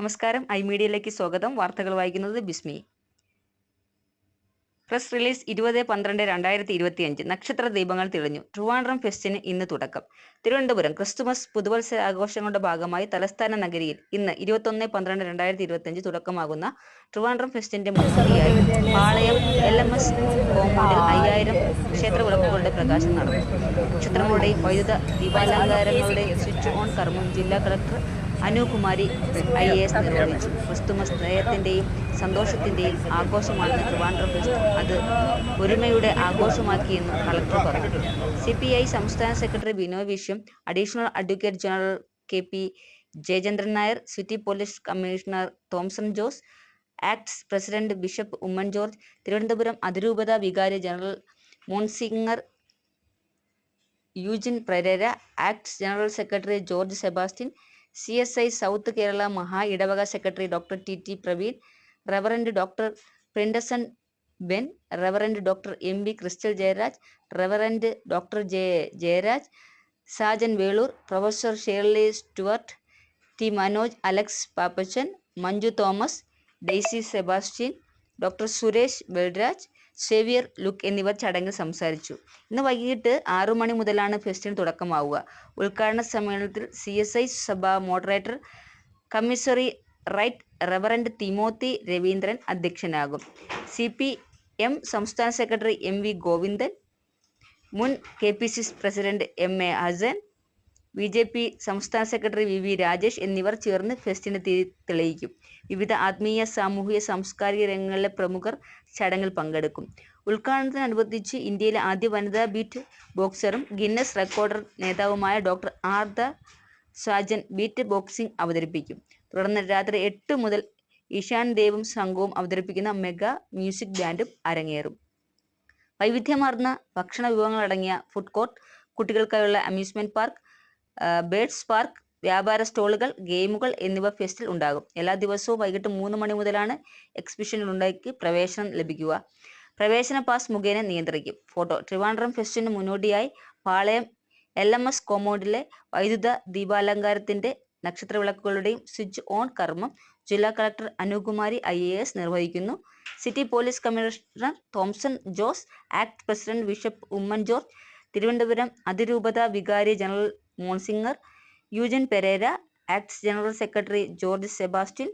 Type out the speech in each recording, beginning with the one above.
നമസ്കാരം. ഐ മീഡിയയിലേക്ക് സ്വാഗതം. വാർത്തകൾ വായിക്കുന്നത് ബിസ്മി. പ്രസ് റിലീസ് ഇരുപത് പന്ത്രണ്ട് രണ്ടായിരത്തി ഇരുപത്തിയഞ്ച് നക്ഷത്ര ദീപങ്ങൾ തെളിഞ്ഞു. ട്രിവാൻഡ്രം ഫെസ്റ്റിന് ഇന്ന് തുടക്കം. തിരുവനന്തപുരം ക്രിസ്തുമസ് പുതുവത്സര ആഘോഷങ്ങളുടെ ഭാഗമായി തലസ്ഥാന നഗരിയിൽ ഇന്ന് ഇരുപത്തൊന്ന് പന്ത്രണ്ട് രണ്ടായിരത്തി ഇരുപത്തിയഞ്ച് തുടക്കമാകുന്ന ട്രിവാൻഡ്രം ഫെസ്റ്റിന്റെ മുന്നോടിയായി പാളയം എൽ എം എസ് കോമ്പൗണ്ടിൽ അയ്യായിരം ക്ഷേത്ര വിളക്കുകളുടെ പ്രകാശം നടന്നു. നക്ഷത്രങ്ങളുടെയും വൈദ്യുത ദീപാലങ്കാരങ്ങളുടെയും സ്വിച്ച് ഓൺ കർമ്മം ജില്ലാ collector Anukumari I A S നിർവഹിച്ചു. ക്രിസ്തുമസ് നയത്തിന്റെയും സന്തോഷത്തിന്റെയും ആഘോഷമാണ് ട്രിവാൻഡ്രം ഫെസ്റ്റ് അത് ഒരുമയുടെ ആഘോഷമാക്കിയെന്നും കളക്ടർ പറഞ്ഞു. സി പി ഐ സംസ്ഥാന secretary Binoy Viswam additional advocate general K P Jayachandran Nair city police commissioner Thomson Jose ACTS president bishop Oommen George Thiruvananthapuram അതിരൂപത വികാരി general monsignor Eugene Pereira ACTS general secretary George Sebastian C S I south Kerala മഹാ ഇടവക secretary doctor T T Praveen reverend doctor Princeton Ben reverend doctor M V Crystal Jayaraj reverend doctor J Jayaraj Sajan Velur professor Shirley Stuart T Manoj Alex Pappachan Manju Thomas Daisy Sebastian doctor Suresh Balraj Xavier Luke എന്നിവർ ചടങ്ങിൽ സംസാരിച്ചു. ഇന്ന് വൈകിട്ട് ആറു മണി മുതലാണ് ഫെസ്റ്റിന് തുടക്കമാവുക. ഉദ്ഘാടന സമ്മേളനത്തിൽ സി എസ് ഐ സഭ moderator commissary right reverend Timothy Raveendran അധ്യക്ഷനാകും. C P M സംസ്ഥാന സെക്രട്ടറി എം വി ഗോവിന്ദൻ മുൻ K P C president M A Hassan B J P സംസ്ഥാന സെക്രട്ടറി വി വി രാജേഷ് എന്നിവർ ചേർന്ന് ഫെസ്റ്റിന് തീ തെളിയിക്കും. വിവിധ ആത്മീയ സാമൂഹിക സാംസ്കാരിക രംഗങ്ങളിലെ പ്രമുഖർ ചടങ്ങിൽ പങ്കെടുക്കും. ഉദ്ഘാടനത്തിനനുബന്ധിച്ച് ഇന്ത്യയിലെ ആദ്യ വനിതാ ബീറ്റ് ബോക്സറും ഗിന്നസ് റെക്കോർഡർ നേതാവുമായ ഡോക്ടർ ആർ ദ സാജൻ ബീറ്റ് ബോക്സിംഗ് അവതരിപ്പിക്കും. തുടർന്ന് രാത്രി എട്ട് മുതൽ ഇഷാൻ ദേവും സംഘവും അവതരിപ്പിക്കുന്ന മെഗാ മ്യൂസിക് ബാൻഡും അരങ്ങേറും. വൈവിധ്യമാർന്ന ഭക്ഷണ വിഭവങ്ങളടങ്ങിയ ഫുഡ് കോർട്ട് കുട്ടികൾക്കായുള്ള അമ്യൂസ്മെന്റ് പാർക്ക് ബേഡ്സ് പാർക്ക് വ്യാപാര സ്റ്റോളുകൾ ഗെയിമുകൾ എന്നിവ ഫെസ്റ്റിൽ ഉണ്ടാകും. എല്ലാ ദിവസവും വൈകിട്ട് മൂന്ന് മണി മുതലാണ് എക്സിബിഷനിലുണ്ടാക്കി പ്രവേശനം ലഭിക്കുക. പ്രവേശന പാസ് മുഖേന നിയന്ത്രിക്കും. ഫോട്ടോ ട്രിവാൻഡ്രം ഫെസ്റ്റിന് മുന്നോടിയായി പാളയം എൽ എം എസ് കോമ്പൗണ്ടിലെ വൈദ്യുത ദീപാലങ്കാരത്തിന്റെ നക്ഷത്രവിളക്കുകളുടെയും സ്വിച്ച് ഓൺ കർമ്മം ജില്ലാ collector Anukumari I A S നിർവഹിക്കുന്നു. City police commissioner Thomson Jose ACT president bishop Oommen George Thiruvananthapuram അതിരൂപത വികാരി general monsignor Eugene Pereira ACTS general secretary George Sebastian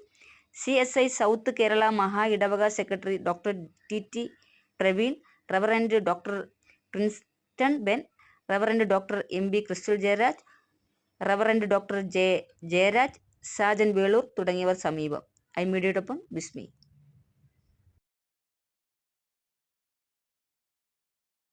C S I south Kerala മഹാ ഇടവക secretary doctor T T Praveen reverend doctor Princeton Ben reverend doctor M B Crystal Jayaraj reverend doctor J Jayaraj Sajan Velur തുടങ്ങിയവർ സമീപം. I മീഡിയയോടൊപ്പം ബിസ്മി.